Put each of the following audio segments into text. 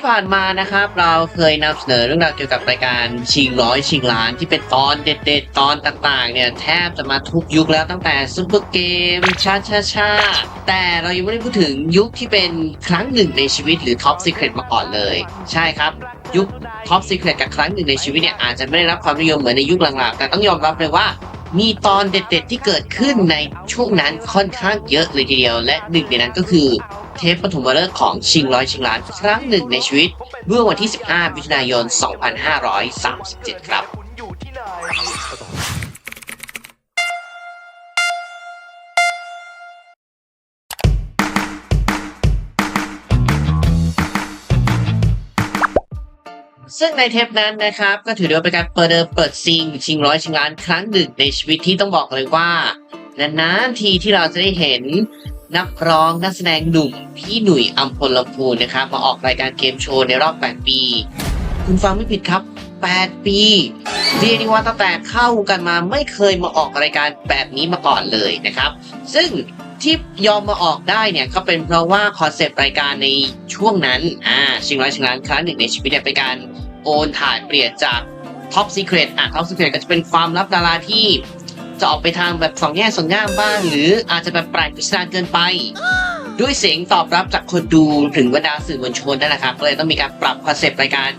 ที่ผ่านมานะครับ เราเคยนำเสนอเรื่องราวเกี่ยวกับรายการชิงร้อยชิงล้านที่เป็นตอนเด็ดๆ ตอนต่างๆ เนี่ย แทบจะมาทุกยุคแล้วตั้งแต่ซุปเปอร์เกมชาชาชาแต่เรายังไม่ได้พูดถึงยุคที่เป็นครั้งหนึ่งในชีวิตหรือท็อปซีเครตมาก่อนเลย ใช่ครับ ยุคท็อปซีเครตกับครั้งหนึ่งในชีวิตเนี่ยอาจจะไม่ได้รับความนิยมเหมือนในยุคหลังๆแต่ต้องยอมรับเลยว่ามีตอนเด็ดๆที่เกิดขึ้นในช่วงนั้นค่อนข้างเยอะเลยทีเดียว และหนึ่งในนั้นก็คือ เทปปฐมฤกษ์ของชิงร้อยชิงล้านครั้งหนึ่งในชีวิต เมื่อวันที่ 15มิถุนายน 2537 ครับซึ่งในเทปนั้นนะครับ ก็ถือว่าเป็นการเปิดเดิมเปิดซิงชิงร้อยชิงล้านครั้งหนึ่งในชีวิตที่ต้องบอกเลยว่านานๆทีที่เราจะได้เห็น นักร้องนักแสดงหนุ่มพี่หนุ่ยอัมพลลำพูนนะครับมาออกรายการเกมโชว์ในรอบ 8 ปี คุณฟังไม่ผิดครับ 8 ปีเรียกได้ว่าตั้งแต่เข้ากันมาไม่เคยมาออกรายการแบบนี้มาก่อนเลยนะครับ ซึ่งที่ยอมมาออกได้เนี่ยก็เป็นเพราะว่าคอนเซปต์รายการในช่วงนั้นอ่าชิงร้อยชิงล้านครั้งหนึ่งในชีวิตเนี่ยเป็นการโอนถ่ายเปลี่ยนจากท็อปซีเครตอะท็อปซีเครตก็จะเป็นความลับดาราที่ จะออกไปทางแบบสองแง่สองง่ามบ้าง หรืออาจจะแบบแปลกพิสดารเกินไป ด้วยเสียงตอบรับจากคนดูถึงบรรดาสื่อมวลชนนั่นแหละครับก็เลยต้องมีการปรับคอนเซปต์รายการ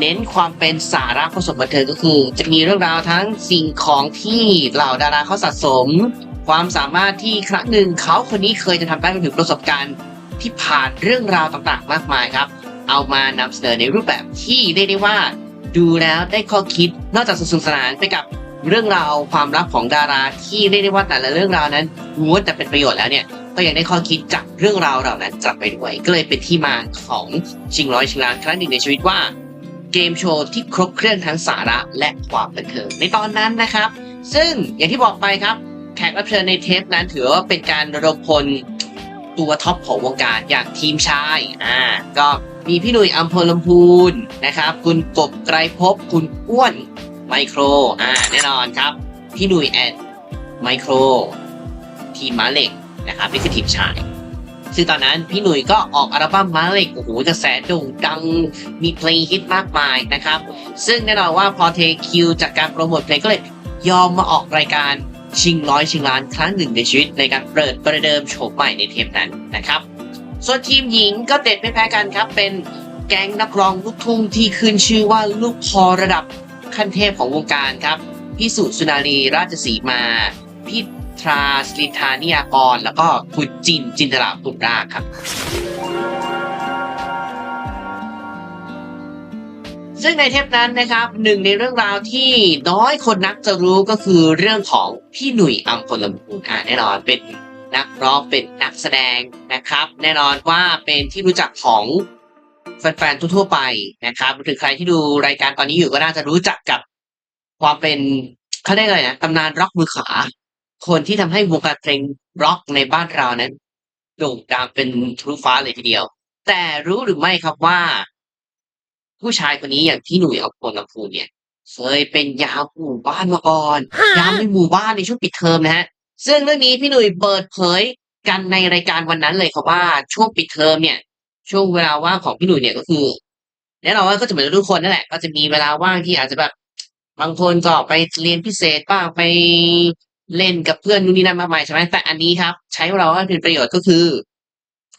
เน้นความเป็นสาระผสมบันเทิงก็คือ จะมีเรื่องราวทั้งสิ่งของที่เหล่าดาราเขาสะสม ความสามารถที่ครั้งหนึ่งเขาคนนี้เคยจะทำได้รวมถึงประสบการณ์ที่ผ่านเรื่องราวต่างๆ มากมายครับ เอามานำเสนอในรูปแบบที่เรียกได้ว่า ดูแล้วได้ข้อคิดนอกจากสนุกสนานไปกับ เรื่องราวความลับของดาราที่เรียกได้ว่าแต่ละเรื่องราวนั้นล้วนแต่เป็นประโยชน์แล้วเนี่ยก็ยังได้ข้อคิดจากเรื่องราวเหล่านั้นกลับไปด้วยก็เลยเป็นที่มาของชิงร้อยชิงล้านครั้งหนึ่งในชีวิตว่า เกมโชว์ที่ครบเครื่องทั้งสาระและความบันเทิงในตอนนั้นนะครับ ซึ่งอย่างที่บอกไปครับแขกรับเชิญในเทปนั้นถือว่าเป็นการระดมพลตัวท็อปของวงการอย่างทีมชายอ่าก็มีพี่หนุ่ยอัมพลลำพูนนะครับ คุณกบไกรภพคุณอ้วน ไมโคร อ่า แน่นอนครับ พี่หนุ่ยแอนไมโคร ทีมม้าเหล็กนะครับนี่คือทีมชายซึ่งตอนนั้นพี่หนุ่ยก็ออกอัลบั้มมาเล็กโอ้โหกระแสโด่งดังมีเพลงฮิตมากมายนะครับ ซึ่งแน่นอนว่าพอเทคิวจากการโปรโมทเพลงก็เลยยอมมาออกรายการชิงร้อยชิงล้านครั้งหนึ่งในชีวิตในการเปิดประเดิมโฉมใหม่ในเทปนั้นนะครับ ส่วนทีมหญิงก็เด็ดไม่แพ้กันครับ เป็นแก๊งนักร้องลูกทุ่งที่ขึ้นชื่อว่าลูกคอระดับ ขั้นเทพของวงการครับ พี่สุสุนารีราชสีมา พี่ทราสลิธานิยากร แล้วก็คุณจินจินตลาปุราครับ ซึ่งในเทปนั้นนะครับหนึ่งในเรื่องราวที่น้อยคนนักจะรู้ก็คือเรื่องของพี่หนุ่ยอัมพลลำพูนอ่าแน่นอนเป็นนักร้องเป็นนักแสดงนะครับ แน่นอนว่าเป็นที่รู้จักของ แฟนๆทั่วๆไปนะครับหรือใครที่ดูรายการตอนนี้อยู่ก็น่าจะรู้จักกับความเป็นเขาเรียกอะไรนะตำนานร็อกมือขวาคนที่ทำให้วงการเพลงร็อกในบ้านเรานั้นโด่งดังเป็นทะลุฟ้าเลยทีเดียว แต่รู้หรือไม่ครับว่า ผู้ชายคนนี้อย่างพี่หนุ่ยอัมพลลำพูนเนี่ยเคยเป็นยามหมู่บ้านมาก่อนยามในหมู่บ้านในช่วงปิดเทอมนะฮะซึ่งเรื่องนี้พี่หนุ่ยเปิดเผยกันในรายการวันนั้นเลยครับว่าช่วงปิดเทอมเนี่ย ช่วงเวลาว่างของพี่หนุ่ยเนี่ยก็คือแน่นอนว่าก็จะเหมือนทุกคนนั่นแหละ ก็จะมีเวลาว่างที่อาจจะแบบ บางคนก็ไปเรียนพิเศษบ้างไปเล่นกับเพื่อนนู่นนี่นั่นมากมายใช่ไหมแต่อันนี้ครับ ใช้เวลาว่างเป็นประโยชน์ก็คือ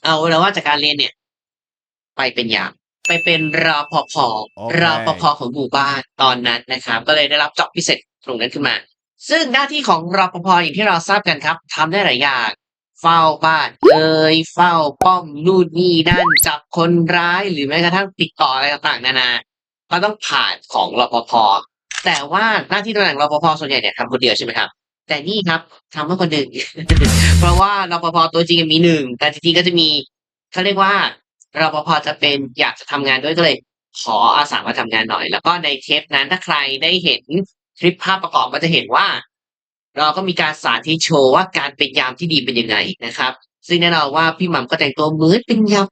เอาเวลาว่างจากการเรียนเนี่ย ไปเป็นยามไปเป็นรอปภโอเครอปภของหมู่บ้านตอนนั้นนะครับ ก็เลยได้รับจ็อบพิเศษตรงนั้นขึ้นมา ซึ่งหน้าที่ของรปภอย่างที่เราทราบกันครับทำได้หลายอย่าง เฝ้าบ้านเอ่ยเฝ้าป้อมนู่นนี่นั่นจับคนร้ายหรือแม้กระทั่งติดต่ออะไรต่างๆนานา ก็ต้องผ่านของรปภแต่ว่าหน้าที่ตำแหน่งรปภส่วนใหญ่เนี่ยทำคนเดียวใช่ไหมครับ แต่นี่ครับทำเมื่อคนหนึ่งเพราะว่ารปภตัวจริงมีหนึ่งแต่จริงๆก็จะมีเขาเรียกว่ารปภจะเป็นอยากจะทำงานด้วยก็เลยขออาสามาทำงานหน่อย แล้วก็ในเทปนั้นถ้าใครได้เห็นคลิปภาพประกอบก็จะเห็นว่า เราก็มีการสาธิตโชว์ว่าการเป็นยามที่ดีเป็นยังไงนะครับ ซึ่งแน่นอนว่าพี่หม่ำก็แต่งตัวเหมือนเป็นยาม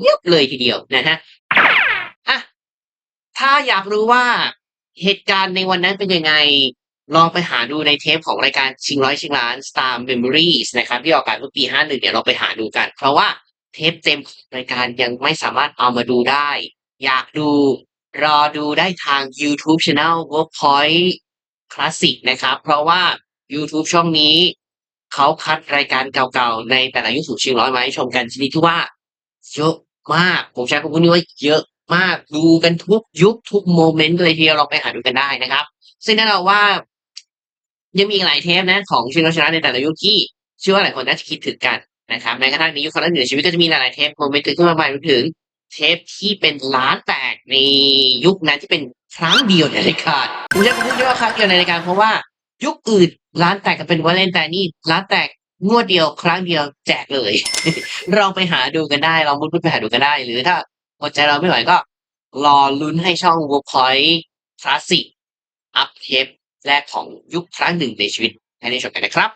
เยียบเลยทีเดียวนะฮะอะถ้าอยากรู้ว่าเหตุการณ์ในวันนั้นเป็นยังไง ลองไปหาดูในเทปของรายการชิงร้อยชิงล้าน Star Memories นะครับ ที่ออกอากาศเมื่อปี 51 เนี่ยเราไปหาดูกัน เพราะว่าเทปเต็มของรายการยังไม่สามารถเอามาดูได้ อยากดูรอดูได้ทาง YouTube Channel Workpoint Classic นะครับ เพราะว่า YouTube ช่องนี้เขาคัดรายการเก่าๆ ในแต่ละยุคสู่ชิงร้อยมาให้ชมกันชนิดที่ว่าเยอะมาก ผมใช้คำพูดนี้ว่าเยอะมากดูกันทุกยุคทุกโมเมนต์เลยทีเดียวลองไปหาดูกันได้นะครับ ซึ่งแน่นอนว่า ยังมีหลายเทปนะของชิงร้อยชนะในแต่ละยุคที่เชื่อว่าหลายคนน่าจะคิดถึงกันนะครับแม้กระทั่งในยุคครั้งหนึ่งในชีวิตก็จะมีหลายๆเทปโมเมนต์ขึ้นมากมายรวมถึงเทปที่เป็นล้านแตกในยุคนั้นที่เป็นครั้งเดียวในรายการผมจะพูดว่าครั้งเดียวในรายการเพราะว่า ยุคอื่นร้านแตกก็เป็นวันเล่นแต่นี่ร้านแตกงวดเดียวครั้งเดียวแจกเลยลองไปหาดูกันได้ลองมุดไปหาดูกันได้ หรือถ้าอดใจเราไม่ไหวก็ รอลุ้นให้ช่อง Workpoint Classic อัพเทปแรกของยุคครั้งหนึ่งในชีวิตให้ได้ชมกันนะครับ